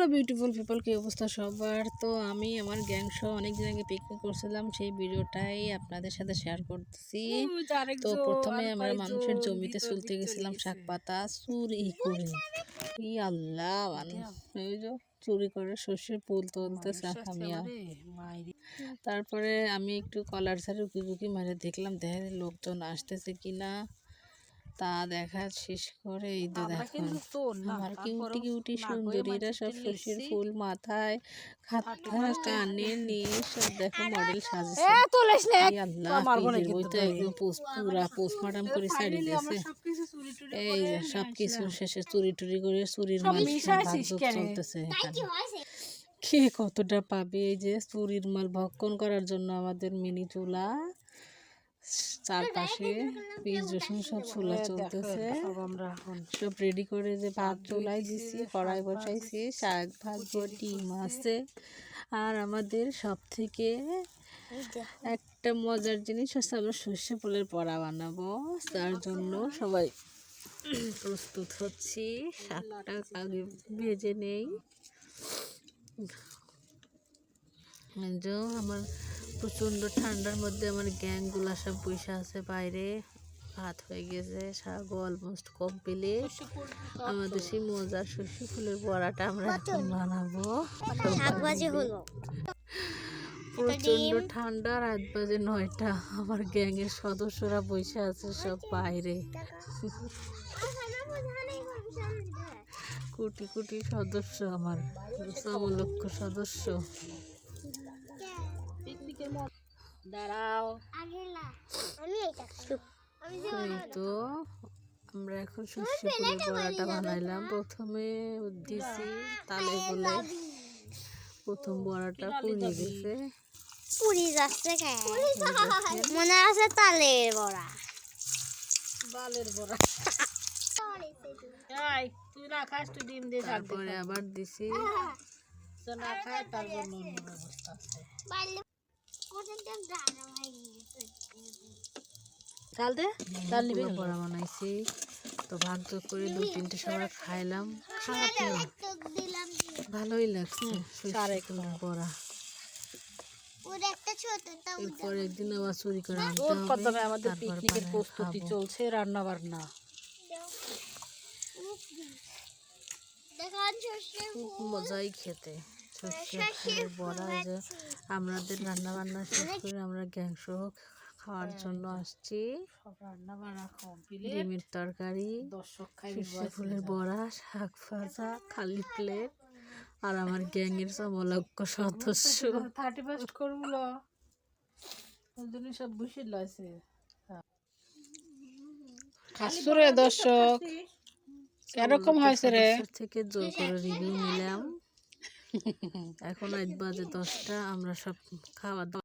Hello beautiful people কি অবস্থা সবার? তো আমি আমার গ্যাং সহ অনেক দিন আগে পিকনিক করছিলাম সেই ভিডিওটাই আপনাদের সাথে শেয়ার করতেছি। তো প্রথমে আমরা মানুষের জমিতে চলতে গেছিলাম শাক পাতা চুরি করে। ই আল্লাহ মানে যে চুরি করে শস্যের ফুল তুলতেছে আমিয়া তারপরে আমি একটু কলার ঝাড়ে উকি উকি মারে দেখলাম দেখে লোকজন আসতেছে কিনা। তা দেখা শেষ করে এই তো দেখুন আমার কিউটি কিউটি সুন্দরীরা সব শস্যের ফুল মাথায় খাতা কানে নিয়ে সব দেখো মডেল সাজেছে। আল্লাহ পিজের বই তো একদম পোস্ট পুরা পোস্টমর্টম করে ছাড়ি দিয়েছে। এই সব কিছু শেষে চুরি টুরি করে চুরির মাল চলতেছে। কে কতটা পাবে এই যে চুরির মাল ভক্ষণ করার জন্য আমাদের মিনি চুলা? চারপাশে পিস রসুন সব চুলা চলতেছে। সব রেডি করে যে ভাত চুলাই দিছি কড়াই বসাইছি শাক ভাত ডিম আছে। আর আমাদের সব থেকে একটা মজার জিনিস হচ্ছে আমরা সর্ষে ফুলের বড়া বানাবো। তার জন্য সবাই প্রস্তুত হচ্ছি। শাকটা আগে ভেজে নেই। আমার প্রচণ্ড ঠান্ডার মধ্যে আমার গ্যাংগুলা সব বসে আছে বাইরে। ভাত হয়ে গেছে শাক অলমোস্ট কমপ্লিট আমাদের সেই মজার শস্য ফুলের বড়াটা আমরা এখন বানাবো। প্রচণ্ড ঠান্ডা রাত বাজে নয়টা। আমার গ্যাংয়ের সদস্যরা বসে আছে সব বাইরে। কোটি কোটি সদস্য আমার লক্ষ সদস্য। দাঁড়াও। তো আমরা এখন শস্য বড়াটা বানাইলাম। প্রথমে দিছি তালে বলে প্রথম বড়াটা পুড়িয়ে গেছে। পুরি যাচ্ছে মনে আছে তালের বড়া? বালের বড়া। তুই না খাস তুই ডিম দিয়ে তারপরে আবার দিছি। তো না খায় তার জন্য অন্য ব্যবস্থা আছে। চাল দে চাল নিবি বড়া বানাইছি তো ভাগ করে দু তিনটে সময় খাইলাম খারাপ না ভালোই লাগছে বড়া এরপর একদিন আবার চুরি করে আনতে হবে আমাদের পিকনিকের প্রস্তুতি চলছে রান্না বান্না খুব মজাই খেতে শস্য বড়া যে আমাদের শেষ করে আমরা খাওয়ার জন্য আসছি রান্না ডিমের তরকারি সর্ষে ফুলের বড়া শাক ভাজা খালি প্লেট আর আমার গ্যাংয়ের সমলক্ষ সদস্য থার্টি ফার্স্ট করব সব বসে দর্শক এরকম হয়েছে রে থেকে জোর করে রিভিউ নিলাম এখন আজ বাজে দশটা আমরা সব খাওয়া দাওয়া